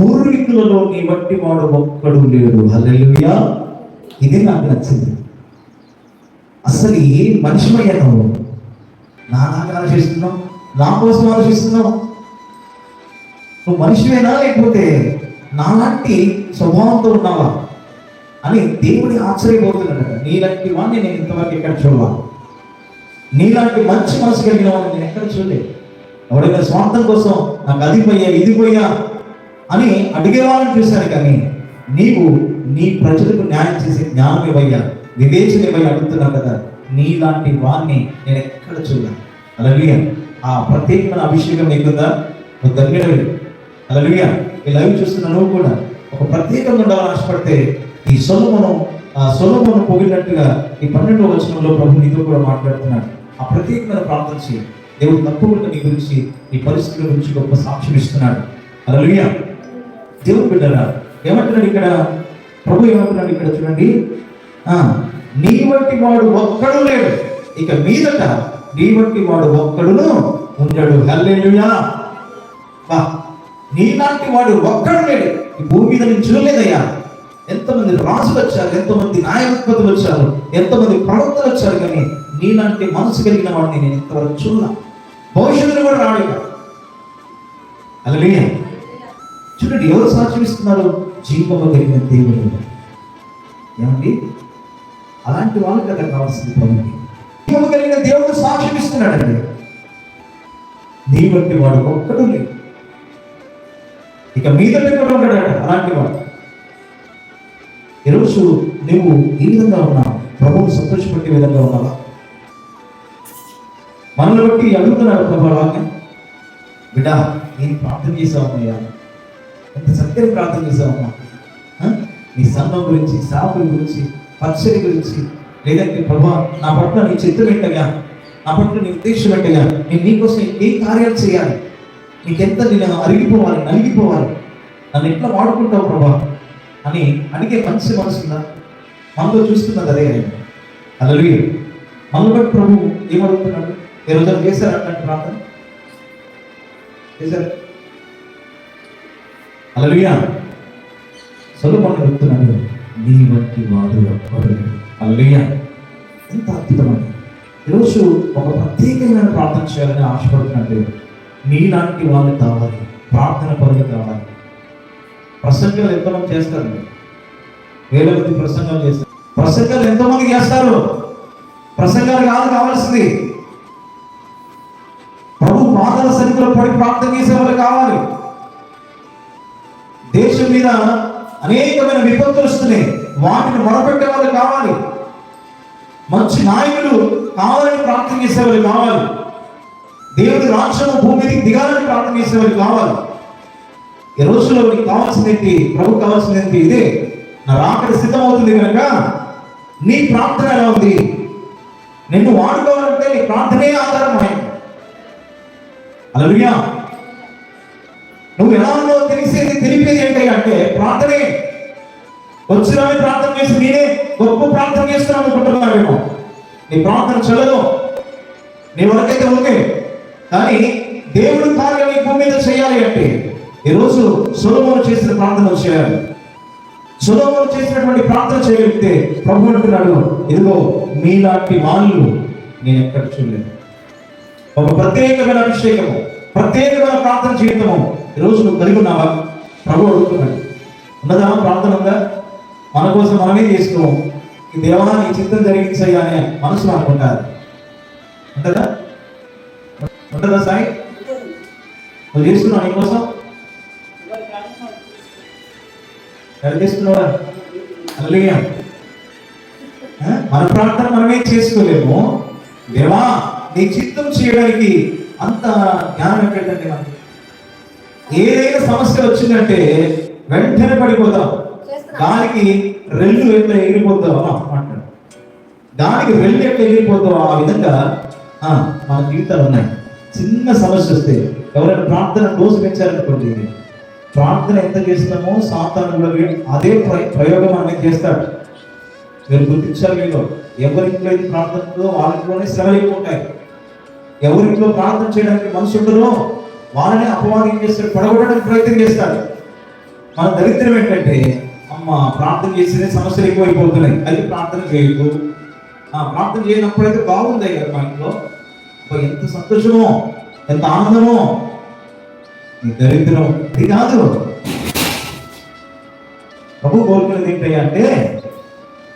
పూర్వీకులలో నీ బట్టి వాడు ఒక్కడు లేడు. హల్లెలూయా. ఇది నాకు నచ్చింది. అసలు ఏ మనిషిమయ్యా నువ్వు నాలాగా ఆలోచిస్తున్నావు నా కోసం ఆలోచిస్తున్నావు నువ్వు మనిషివేనా లేకపోతే నాలాంటి స్వభావంతో ఉన్నావా? అని దేవుడి ఆశ్చర్యపోతున్నాడు. నీలాంటి వాడిని నేను ఇంతవరకు ఎక్కడ చూడవా నీలాంటి మంచి మనసు కలిగిన వాడిని నేను ఎక్కడ చూడలేదు. ఎవడైనా స్వార్థం కోసం నాకు అది పోయా ఇది పోయా అని అడిగేవాళ్ళని చూశాను కానీ నీవు నీ ప్రజలకు న్యాయం చేసే జ్ఞానం ఇవ్వయ్యా వివేచన ఇవ్వయ్యా అడుగుతున్నావు కదా? నీలాంటి వాణ్ణి నేను ఎక్కడ చూడాలి అలాగే ఆ ప్రత్యేకమైన అభిషేకం నీకుందా? నువ్వు దగ్గరవి అలాగే ఈ లైవ్ చూస్తున్న నువ్వు కూడా ఒక ప్రత్యేకంగా ఉండాలని ఆశపడితే ఈ సొలమును ఆ సొలమును పొగిలినట్టుగా ఈ పన్నెండు వచనంలో ప్రభు నీతో కూడా మాట్లాడుతున్నాడు. ఆ ప్రత్యేకమైన ప్రార్థన చేయి. దేవుడు తప్పకుండా నీ గురించి ఈ పరిస్థితుల గురించి గొప్ప సాక్ష్యం ఇస్తున్నాడు. అలాగే దేవుడు బిడ్డరా ఏమంటున్నాడు ఇక్కడ? ప్రభు ఏమంటున్నాడు ఇక్కడ చూడండి. ఆ నీ వంటి వాడు ఒక్కడు లేడు. ఇక మీదట నీ వంటి వాడు ఒక్కడును ఉండడు. హల్లెలుయా. వా నీలాంటి వాడు ఒక్కడు లేడు. ఈ భూమి మీద నేను చూడలేదయ్యా. ఎంతమంది రాజులు వచ్చారు ఎంతమంది నాయకత్వం వచ్చారు ఎంతమంది ప్రవక్తలు వచ్చారు కానీ నీలాంటి మనసు కలిగిన వాడిని నేను ఇంతవరకు చూడలా. భవిష్యత్తులో కూడా రాడు అలా చూడండి ఎవరు సాక్ష్యం ఇస్తున్నారు జీవము కలిగిన దేవుడు. ఏమండి? అలాంటి వాళ్ళకి కదా కావాల్సింది ప్రభుకి జీవము కలిగిన దేవుడు సాక్ష్యం ఇస్తున్నాడండి నీ వంటి వాడు ఒక్కడు లేదు ఇక మీద కూడా ఉండడాడు అలాంటి వాడు. ఈరోజు నువ్వు ఈ విధంగా ఉన్నావు ప్రభువు సంతోషపెట్టే విధంగా ఉన్నావా? మనల్ని బట్టి అడుగుతున్నాడు ప్రభు వాక్యం బిడ్డ నేను ప్రార్థన చేసావమ్మయ్యా ఎంత చక్కని ప్రార్థన చేసావమ్మా. నీ సంఘం గురించి సాపుల గురించి పచ్చడి గురించి లేదంటే ప్రభా నా పట్ల నీ చిత్తం పెట్టగా నా పట్ల నీ ఉద్దేశం పెట్టగా నేను నీకోసం ఏ కార్యాలు చేయాలి? నీకెంత నేను అరిగిపోవాలి నలిగిపోవాలి? నన్ను ఎట్లా వాడుకుంటావు ప్రభా? అని అడిగే మంచి మనసుందా మనలో చూస్తున్నది అదే అలవి మనలో బట్టి ప్రభు ఏమడుగుతున్నాడు? ఈ రోజు చేశారు అట్లాంటి ప్రార్థన? చేశారు? అలలుయా సొలమన్ అడుగుతున్నాడు నీ వంటి వాడు ఎవ్వడు ఎంత అద్భుతమని. ఈరోజు ఒక ప్రత్యేకమైన ప్రార్థన చేయాలని ఆశపడుతున్నట్టు నీలాంటి వాళ్ళు కావాలి. ప్రార్థన పనులు కావాలి. ప్రసంగాలు ఎంతమంది చేస్తారు. వేల మంది ప్రసంగాలు చేస్తారు. ప్రసంగాలు ఎంతమంది చేస్తారు. ప్రసంగాలు కాదు కావాల్సింది. ప్రభు పాదల సన్నిధిలో పడి ప్రార్థన చేసే వాళ్ళు కావాలి. దేశం మీద అనేకమైన విపత్తులు వస్తున్నాయి. వాటిని మొరపెట్టే వాళ్ళు కావాలి. మంచి నాయకులు కావాలని ప్రార్థన చేసేవాళ్ళు కావాలి. దేవుడి రాష్ట్రం భూమికి దిగాలని ప్రార్థన చేసేవాళ్ళు కావాలి. ఈ రోజులో నీకు కావాల్సింది ఏంటి ప్రభు కావాల్సింది ఏంటి ఇదే. నా రాకడ సిద్ధమవుతుంది కనుక నీ ప్రార్థన ఎలా ఉంది? నిన్ను వాడుకోవాలంటే నీ ప్రార్థనే ఆధారమైంది అలా నువ్వు ఎలా ఉన్నావో తెలిసేది తెలిపేది ఏంటి అంటే ప్రార్థనే. వచ్చినామే ప్రార్థన చేసి నేనే గొప్ప ప్రార్థన చేస్తున్నావు అనుకుంటున్నావేమో. నీ ప్రార్థన చెల్లదు. నీ వరకైతే ఓకే. కానీ దేవుడు కార్యం భూమి మీద చేయాలి అంటే ఈరోజు సులభం చేసిన ప్రార్థన చేయాలి. సులభం చేసినటువంటి ప్రార్థన చేయగలిగితే ప్రభు అంటున్నాడు ఇదిగో మీలాంటి వాళ్ళు నేను ఎక్కడ చూడలేదు. ఒక ప్రత్యేకమైన అభిషేకము ప్రత్యేకమైన ప్రార్థన జీవితము ఈరోజు నువ్వు కలిగి ఉన్నావా? ప్రభు అడుగుతున్నాడు. ఉన్నదా ప్రార్థన ఉందా? మన కోసం మనమే చేసుకోము ఈ దేవా నీ చిత్తం జరిగించయ్యా అనే మనసు అనుకుంటారు ఉంటుందా? ఉంటుందా సాయి? నువ్వు చేస్తున్నావు నీ కోసం? చేస్తున్నావా? అల్లయ్యా మన ప్రార్థన మనమే చేసుకోలేము. దేవా నీ చిత్తం చేయడానికి అంత జ్ఞానం ఎక్కడండి మనకి? ఏదైనా సమస్య వచ్చిందంటే వెంటనే పడిపోతాం. దానికి రెల్లు ఎట్లా ఎగిరిపోతావు అంటాడు దానికి రెల్లు ఎట్లా ఎగిరిపోతావు ఆ విధంగా ఆ, మన జీవితాలు ఉన్నాయి. చిన్న సమస్య వస్తే ఎవరైనా ప్రార్థన డోసు పెంచారనుకోండి ప్రార్థన ఎంత చేస్తామో సాతాను కూడా అదే ప్ర- ప్రయోగం అనేది చేస్తాడు. మీరు గుర్తించాలి మీరు. ఎవరింట్లో అయితే ప్రార్థన ఉందో వాళ్ళలోనే శ్రమలు ఎక్కువ ఉంటాయి. ఎవరింట్లో ప్రార్థన చేయడానికి మనసు ఉండదో వాళ్ళని అపవాదం చేస్తాడు పడగొట్టడానికి ప్రయత్నం చేస్తాడు మన దరిద్రం ఏంటంటే అమ్మ ప్రార్థన చేస్తేనే సమస్యలు ఎక్కువైపోతున్నాయి. అది ప్రార్థన చేయదు ఆ, ప్రార్థన చేయనప్పుడైతే బాగుంది అయ్యారు మా ఇంట్లో. ఎంత సంతోషమో ఎంత ఆనందమో. నీ దరిద్రం. ఇది కాదు. ప్రభు కోరుకునేది ఏంటి అంటే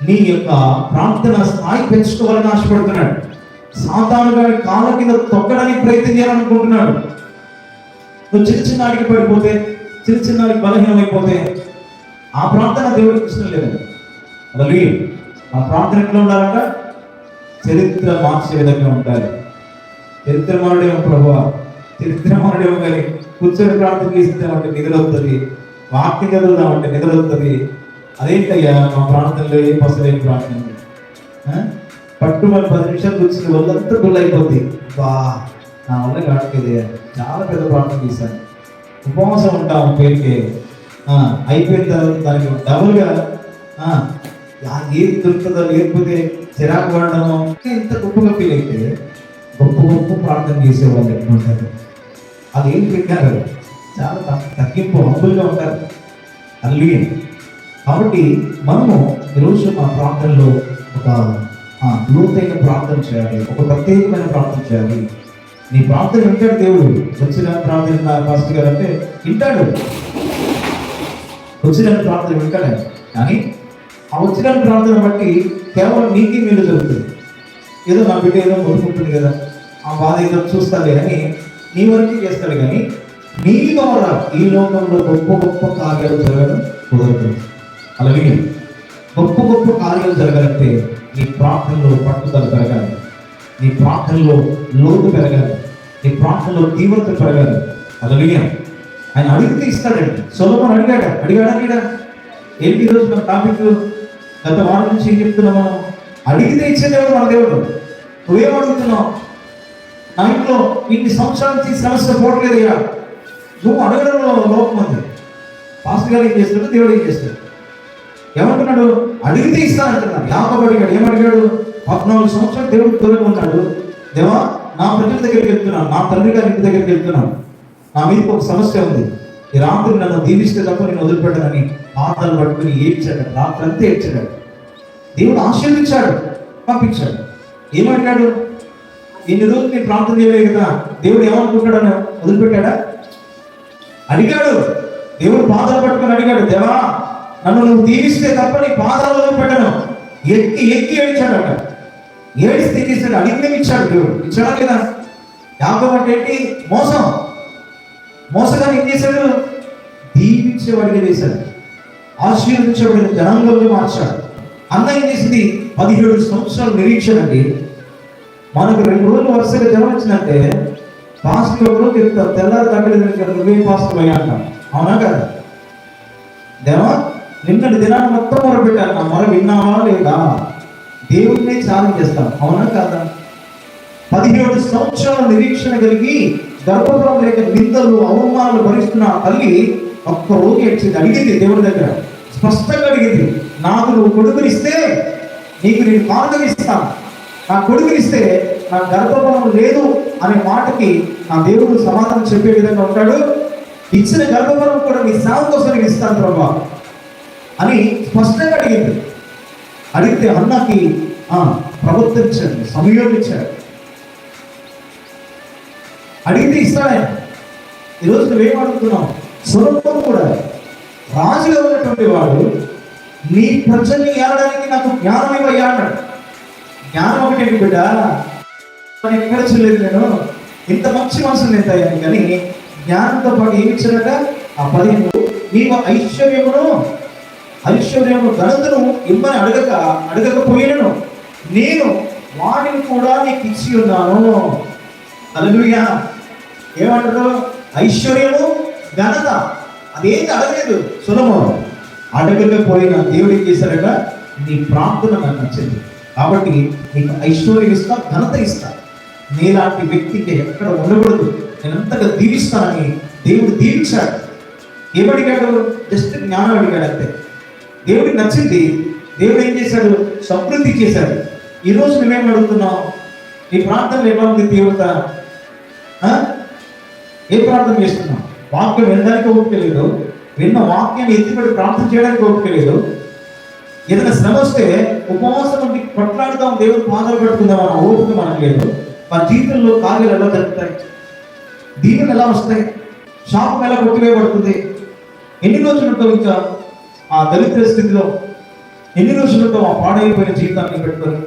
నీ యొక్క ప్రార్థన స్థాయి పెంచుకోవాలని ఆశపడుతున్నాడు. సాధారణంగా కాళ్ళ కింద తొక్కడానికి ప్రయత్నం చేయాలనుకుంటున్నాడు. నువ్వు చిన్న చిన్నాడికి పడిపోతే చిన్న చిన్నాడికి బలహీనమైపోతే ఆ ప్రార్థన దేవుడికి ఇష్టం లేదు అలాగే ఆ ప్రార్థన ఎట్లా ఉండాలంట? చరిత్ర మార్చే విధంగా ఉండాలి. చరిత్ర మారుడేమో ప్రభు. చరిత్ర మారుడేమో కానీ కూర్చొని ప్రార్థన చేస్తామంటే నిద్రవుతుంది వాక్యం చదువుదామంటే నిద్రవుతుంది అదేంటయ్యా మా ప్రార్థనలో ఏం పసలేని ప్రార్థన? పట్టు పట్టుమని పది నిమిషాలు కూర్చుని వాళ్ళంతా గుళ్ళు అయిపోతుంది బా! నా వల్ల కావట్లేదు చాలా పెద్ద ప్రాబ్లం తీశాను ఉపవాసం ఉంటాం పేరుకి. అయిపోయిన తర్వాత దానికి డబుల్గా ఏది దొరుకుతుందో లేకపోతే చిరాకు పడడము ఇంత గొప్పగా ఫీల్ అయితే గొప్ప గొప్ప ప్రార్థన చేసేవాళ్ళు ఎట్లుంటారు అది ఏం పెట్టారు? చాలా తగ్గింపు హంబుల్గా ఉంటారు. అల్లి. కాబట్టి మనము ఈరోజు మా ప్రార్థనలో ఒక లోతైన ప్రార్థన చేయాలి ఒక ప్రత్యేకమైన ప్రార్థన చేయాలి. నీ ప్రార్థన వింటాడు దేవుడు. వచ్చిన ప్రార్థన పాస్ట్ గారు అంటే వింటాడు. వచ్చిన ప్రార్థన వింటాడు కానీ ఆ వచ్చిన ప్రార్థన బట్టి కేవలం నీకే మీరు జరుగుతుంది. ఏదో నా బిడ్డ ఏదో కోరుకుంటుంది కదా. ఆ బాధ ఏదో చూస్తాలే అని నీ వరకు చేస్తాడు. కానీ నీ ద్వారా ఈ లోకంలో గొప్ప గొప్ప కార్యాలు జరగడం కుదరదు. అలాగే గొప్ప గొప్ప కార్యాలు జరగాలంటే నీ ప్రార్థనలో పట్టుదల జరగాలి నీ ప్రార్థనలో లోతు పెరగాలి నీ ప్రార్థనలో తీవ్రత పెరగాలి అలాగే ఆయన అడిగితే ఇస్తాడండి. సొలమన్ అడిగాడు? అడిగాడా లేడా ఏంటి ఈరోజు మన టాపిక్ గత వారం నుంచి ఏం చెప్తున్నాం మనం అడిగితే ఇచ్చేదేవుడు మన దేవుడు. నువ్వేం అడుగుతున్నావు? నా ఇంట్లో ఇన్ని సంవత్సరాల నుంచి సమస్య పోవట్లేదయ్యా. నువ్వు అడగడంలో లోపం ఉంది. పాస్టర్ గారు ఏం చేస్తాడు దేవుడు ఏం చేస్తాడు ఏమంటున్నాడు అడిగితే ఇస్తానంటున్నాడు యాకోబు అడిగాడు ఏమడిగాడు పద్నాలుగు సంవత్సరాలు దేవుడు దూరంగా ఉన్నాడు. దేవా నా ప్రజల దగ్గరికి వెళ్తున్నాను. నా తండ్రి గారి ఇంటి దగ్గరికి వెళ్తున్నాను. నా మీద ఒక సమస్య ఉంది. ఈ రాత్రి నన్ను దీవిస్తే తప్ప నేను వదిలిపెట్టనని పాతాలు పట్టుకుని ఏడ్చాడు. రాత్రి అంతా ఏడ్చాడు. దేవుడు ఆశీర్వించాడు పంపించాడు. ఏమంటాడు ఇన్ని రోజులు నేను ప్రార్థన చేయలేదు కదా. దేవుడు ఏమనుకుంటాడని వదిలిపెట్టాడా? అడిగాడు. దేవుడు పాదాలు పట్టుకొని అడిగాడు దేవా నన్ను నువ్వు దీవిస్తే తప్ప నీ పాదాలలో పెట్టను ఎక్కి ఎక్కి ఏడిచాడట ఏడిస్తే ఏం చేశాడు అడిగితే ఇచ్చాడు దేవుడు? ఇచ్చాడా లేదా? యాకోబు అంటే ఏంటి? మోసం. మోసగాన్ని ఏం చేశాడు? దీవించేవాడిగా వేశాడు ఆశీర్వదించేవాడిని జనాంగంలో మార్చాడు. అన్న ఏం చేసింది? పదిహేడు సంవత్సరాలు నిరీక్షణ అండి మనకు రెండు రోజులు వరుసగా జనం వచ్చిందంటే పాస్ట్ ఒక చెప్తారు తెల్లారి తగ్గలేదు నువ్వేం పాస్ట్ అయ్యా అంటాం అవునా కదా? దేవా? నిన్నటి దినాన్ని మొత్తం మొరపెట్టాను. నా మొర విన్నావా లేదా దేవుడినే ఛాలెంజ్ చేస్తాం అవునా కాదా? పదిహేడు సంవత్సరాల నిరీక్షణ కలిగి గర్భఫలం లేక నిందలు అవమానాలు భరిస్తున్న తల్లి ఒక్క రోజు ఏడ్చింది. అడిగింది దేవుడి దగ్గర. స్పష్టంగా అడిగింది. నాకు నువ్వు కొడుకునిస్తే నీకు నేను కానుక ఇస్తాను. నా కొడుకునిస్తే నా గర్భఫలం లేదు అనే మాటకి నా దేవుడు సమాధానం చెప్పే విధంగా ఉంటాడు. ఇచ్చిన గర్భఫలం కూడా నీ సేవ కోసం నేను ఇస్తాను ప్రభావ అని స్పష్టంగా అడిగింది. అడిగితే అన్నకి ఆ, ప్రవర్తించండి సమయం ఇచ్చాడు అడిగితే ఇస్తాడు ఈరోజు నువ్వేం అడుగుతున్నావు? స్వరూపం కూడా. రాజుగా ఉన్నటువంటి వాడు నీ ప్రజల్ని ఏడడానికి నాకు జ్ఞానం ఇవ్వయ్యా అన్నాడు. జ్ఞానం ఒకటి బిడ్డ? ఎక్కడ చూడలేదు నేను? ఇంత మంచి మనసు నేను కానీ జ్ఞానంతో పాటు ఏమి ఇచ్చాడట? ఆ పదిహేను నీవు ఐశ్వర్యమును ఐశ్వర్యము ఘనతను ఇమ్మని అడగక అడగకపోయినను. నేను వాటిని కూడా నీకు ఇచ్చి ఉన్నాను. అలలుయా ఏమంటారు? ఐశ్వర్యము ఘనత. అదేంటి అడగలేదు సులభం అడగకపోయిన దేవుడు ఏం చేశారట నీ ప్రార్థన నాకు నచ్చింది కాబట్టి నీకు ఐశ్వర్యం ఇస్తా ఘనత ఇస్తా. నీలాంటి వ్యక్తికి ఎక్కడ ఉండకూడదు. నేను అంతగా దీవిస్తానని దేవుడు దీవించాడు. ఏమడిగాడు? జస్ట్ జ్ఞానం అడిగాడు అంతే దేవుడికి నచ్చింది. దేవుడు ఏం చేశాడు? సమృద్ధి చేశాడు. ఈరోజు నువ్వేం అడుగుతున్నావు నీ ప్రార్థనలు ఎలా ఉంది తీవ్రత? ఏ ప్రార్థన చేస్తున్నావు వాక్యం వినడానికి ఓపిక లేదు. విన్న వాక్యాన్ని ఎత్తిపెట్టి ప్రార్థన చేయడానికి ఓపిక లేదు. ఏదైనా శ్రమ వస్తే ఉపవాసం ఉండి కొట్లాడుతాం దేవుడు పాదాలు పెట్టుకుందాం అన్న ఓపిక మనకు లేదు. మన జీవితంలో కార్యాలు ఎలా జరుగుతాయి? దీవెలు ఎలా వస్తాయి? శాపం ఎలా కొట్టివేయబడుతుంది? ఎన్ని రోజులు ఉంటావు ఇంకా ఆ దళిత స్థితిలో ఎన్ని రోజులు ఆ పాడైపోయిన జీవితాన్ని పెట్టుకొని